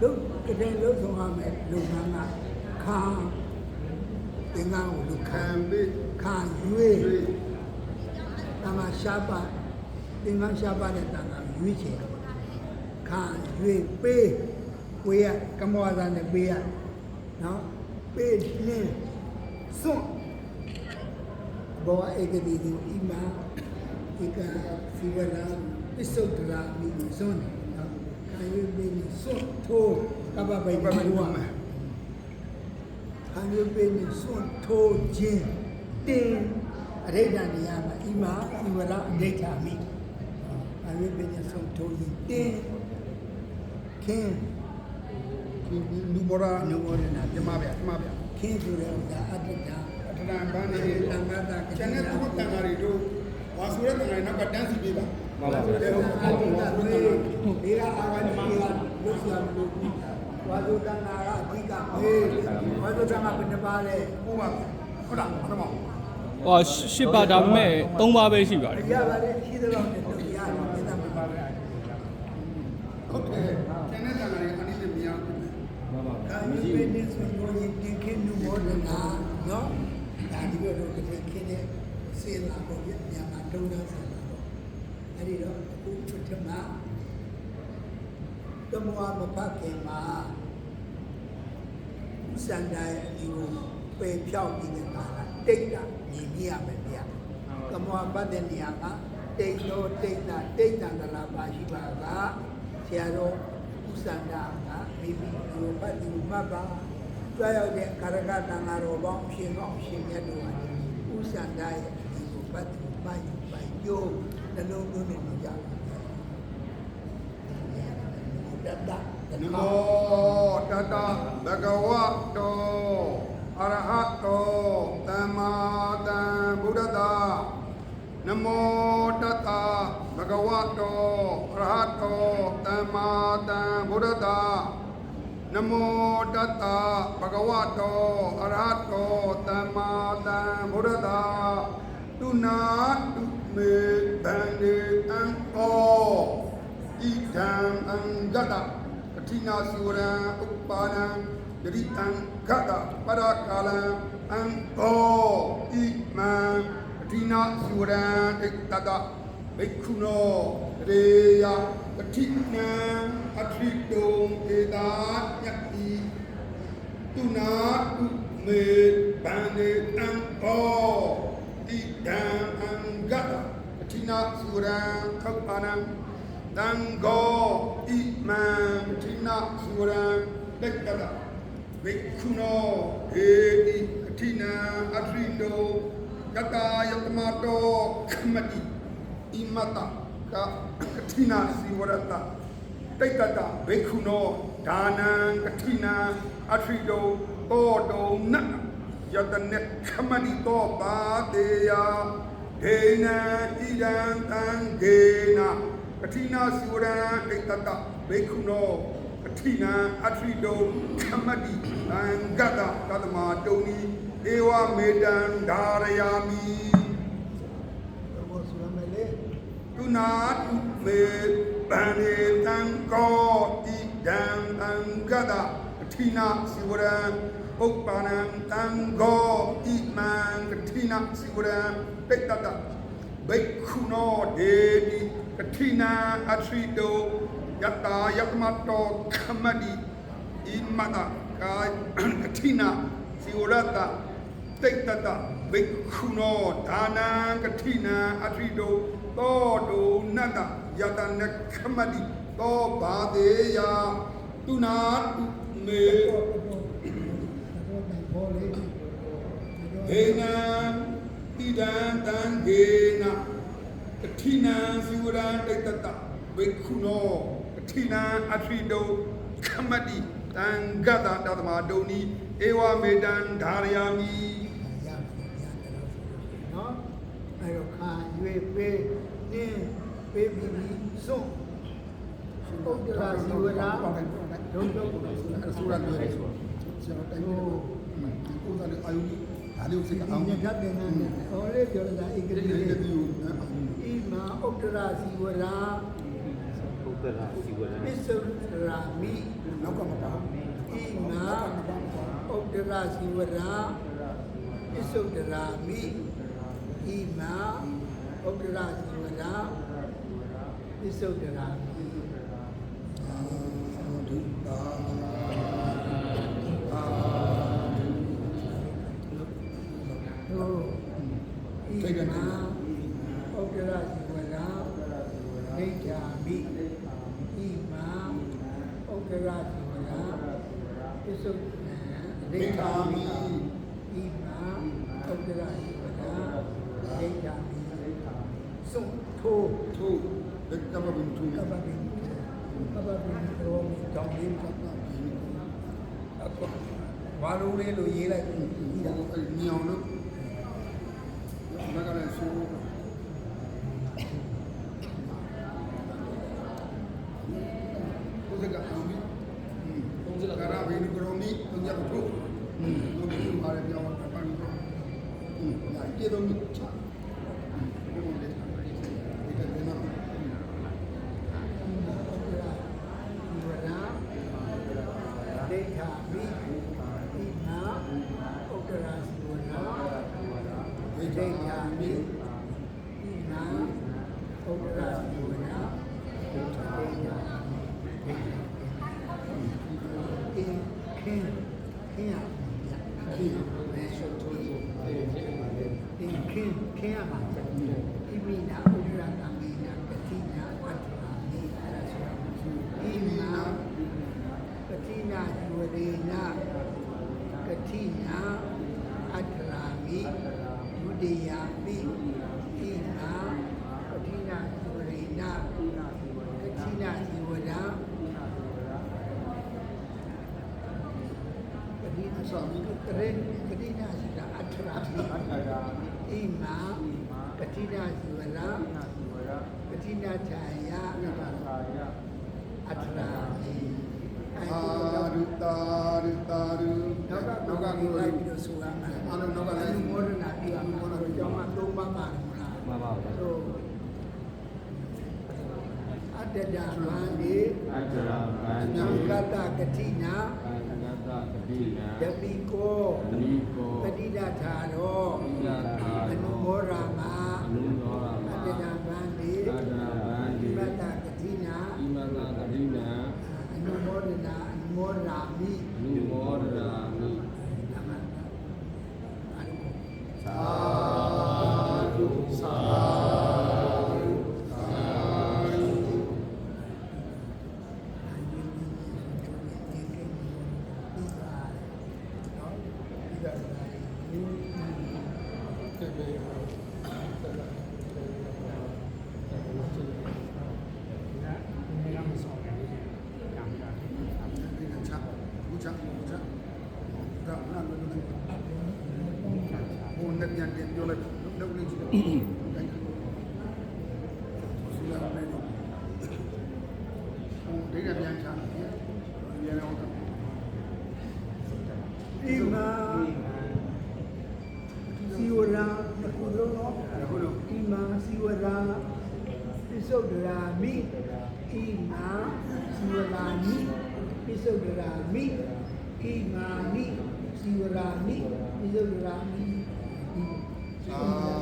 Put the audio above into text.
လုံးကတဲ့လုံးဆောင်ရမယ်လုံငန်းကခါသင်္ကန်းကိုလူခံခံပြီးခါရွေးတမရှားပါသင်္ကန်းရှားပါတဲ့တန်ခါရွေးချယ်ခါရွေးပေးကိုရကမောဇာနဲ့ပေးရနော်ပေးလင်းစွန့်ဘောဧကတိဒီဣမာဧကစီဝလာပစ္စုဒ္ဒရာမိစွန့် နော်ခါရွေးပေးစွန့်ထိုးကပ္ပပိတ်ဘယ်မှာဘုဒီရားမှာခံရပေးနေစွန့်ထိုးခြင်းတင်အရိဋ္ဌနေရာမှာဣမာဣဝရအဋိဋ္ဌာမိခံရပေးနေစွန့်ထိုးခြင်းတင်ခင်းဒီလူဘောရာနုဘောရနာပြမဗျာပြမဗျာခင်းဆိုတဲ့ဥစ္စာအတ္တတာအထနာဘာနေတံဃာတာကကျန်တဲ့သူတန်ဃာတွေတို့ဝါဆိုတဲ့တန်ဃာတွေနောက်ကတန်းစီပေးပါ မှန်ပါဗျာအတ္တတာဒီကအာဝတိကလုဆရာမလို့ဝါဒုတနာကအဓိကမေးဝါဒုတနာကဘယ်နှပါလဲဟုတ်ပါဟုတ်လားဟုတ်ပါဟောရှစ်ပါဒါပေမဲ့၃ပါးပဲရှိပါတယ်ရပါတယ်ရှိသလောက်နဲ့တော့ရတယ်မြေသားမှာပါပဲဟုတ်တယ်ကျန်တဲ့တန်ဃာတွေအနည်းနဲ့မရဘူးဒါမျိုးပဲနေဆိုလို့ရင်တင်ခင်းနုဘောဒနာနော်ဒါဒီလိုတော့တင်ခင်းတဲ့စေလာပေါ့ပြမြန်မာတုံးသားစေလာပေါ့အဲ့ဒီတော့အခုပထမတ မွားမဖတ်ခင်မှာစန္ဒာရဲ့အဒီကိုပယ်ဖြောက်ပြီးတဲ့အခါတိတ်တာမြင်ပြရမယ်ဗျာတမွားပတ်တဲ့နေရာကတိတ်တော့တိတ်တာတိတ်တန်တလာပါရှိပါကဆရာတော်ဥစ္စာနာကမိမိတို့ပတ်သူမှတ်ပါကြွားရောက်တဲ့ကာရကတန်ဃာတော်ပေါင်းအရှင်ကောင်းအရှင်မြတ်တို့ဟာဥစ္စာနာရဲ့ဒီကိုပတ်သူပိုင်ပိုင်ကျိုးနှလုံးသွင်းနေကြ ပါတတတနမောမောတတဘဂဝတောအရဟတောသမ္မာသမ္ဗုဒ္ဓတာနမောတတဘဂဝတောအရဟတောသမ္မာသမ္ဗုဒ္ဓတာနမောတတဘဂဝတောအရဟတောသမ္မာသမ္ဗုဒ္ဓတာတုနာတုမေတန္တေအံ ဩဣဒံအံဂတအထိနာစုရံဥပ္ပါဒံယတိတံဂတပရကာလံအံဩဣမံအထိနာစုရံဣတတဘိက္ခုနောရေယအထိနံအထိတုံဧတာယတိတုနာတုမေဗန္ဒေအံဩဣဒံအံဂတအထိနာစုရံဥပ္ပါဒံ တံဂောဣမံတိနာစုရံတက္ကတာဘိက္ခုနောဟေတိအထိနံအထရိတောကတာယတမတောခမတိဣမတကအထိနာစီဝရတတိတ်တဘိက္ခုနောဒါနံအထိနံအထရိတောတောတုံနယတနေခမတိတောပါတေယဒေနံဣဒံတံဂေန အထိနာစုရံဣတတဘိက္ခုနောအထိနာအထရိတုံခမတိသံဂတသတ္တမတုံဤဧဝမေတံဓာရယာမိဘောဆူရမယ်လေတုနာတုမေပန္နေတံကောဣဒံသံဂတအထိနာစုရံဥပ္ပါဏံတံကောဣမံအထိနာစုရံပိတ္တတဘိက္ခုနောဒေတိ ကတိနာအထရိတောယတာယတမတောခမတိဣမတကာကတိနာစီဝရတတိတ်တတဘိက္ခုနောဒါနံကတိနာအထရိတောသောတုနတယတနခမတိသောဘာဒေယတုနာတုမေတော့တော့တော့ဘောလေဒေနံတိဒံတံဂေန ကတိနံစီဝရံတိတ္တဘိက္ခုနောကတိနံအထရိတောခမတိတံဂတတသမဒုံနီဧဝမေတံဓာရယာမိရမယ်ရတယ်လို့နော်အဲ့တော့ခါရွေးပေးနင်းပေးပြီးစွန့်ပုဒ္ဒရာစီဝရာဒုံဒုံဆူရတ်ပြောတယ်ဆိုဆရာတိုင်းကိုကိုယ်စားအာယုဒါ လေးကိုစိတ်ကအောင်မြင်တတ်တယ်နော်ဟောလေးပြောတာဧကတိဧကတိကိုဣမာဥတ္တရာစီဝရာဥတ္တရာစီဝရာပစ္စုရာမိနောက်ကမပါဣမာဥတ္တရာစီဝရာပစ္စုရာမိဣမာဥတ္တရာစီဝရာပစ္စုရာမိအာဒုတာ သိက္ခာဩပရစီဝရာဒိဋ္ဌာမိဣမာဩပရစီဝရာပစ္စုပန်ဒိဋ္ဌာမိဣမာဩပရစီဝရာဒိဋ္ဌာမိစုထိုထိုဒိဋ္ဌာမိထိုအဘိအဘိရောမိတောင်းရင်ကပ်ပြီးအကောဘာလို့လဲလို့ရေးလိုက်ညောင်လို့ だからね、その、Entonces, kami, karena ini kroni punya itu, itu kemarin dia apa itu, ya itu dong itu. They have တိတ်ယာမိဤနာဘုရားဘုရားဘုရားယာအင်းခင်းခင်းရခင်းမဲရှုပ်ထိုးဖို့အင်းခင်းခင်းရမှာတည်းဤမိနာ တေယပိတိနာပဋိနာသုရိနာကတိနာဇီဝရာပဋိနာဆိုကရေကတိနာဇီရာအထရာပိအိမာကတိနာဇီဝရာကတိနာချာယအထရာပိ သာဓုသာဓုသာဓုနောက်ကနောက်ကကိုလိုက်ပြီးတော့ဆိုရမှာအလုံးနောက်ကလည်းမောဒနာပြရမှာဘောတော့ကျောင်းမှာသုံးပါးပါတယ်မလားမှန်ပါဗျာဟုတ်အတ္တရာမန္တိအတ္တရာမန္တိကတ္တကတိနာကတ္တကတိနာယပိကောယပိကောပတိဒထာရောပတိဒထာအနုမောရမအနုမောရမ morrami. Morra. လည်းပြောလိုက်လုပ်နေကြည့်တယ်ဆီလာမယ်လို့ဟိုဒိတ်ကပြန်ချတယ်ပြန်အောင်တော့ဒီမှာစီဝရာကုလုံးတော့ကုလုံးဒီမှာစီဝရာပိစုဒရာမိဒီမှာစီဝရာမိပိစုဒရာမိဒီမှာမိစီဝရာမိပိစုဒရာမိ Uh,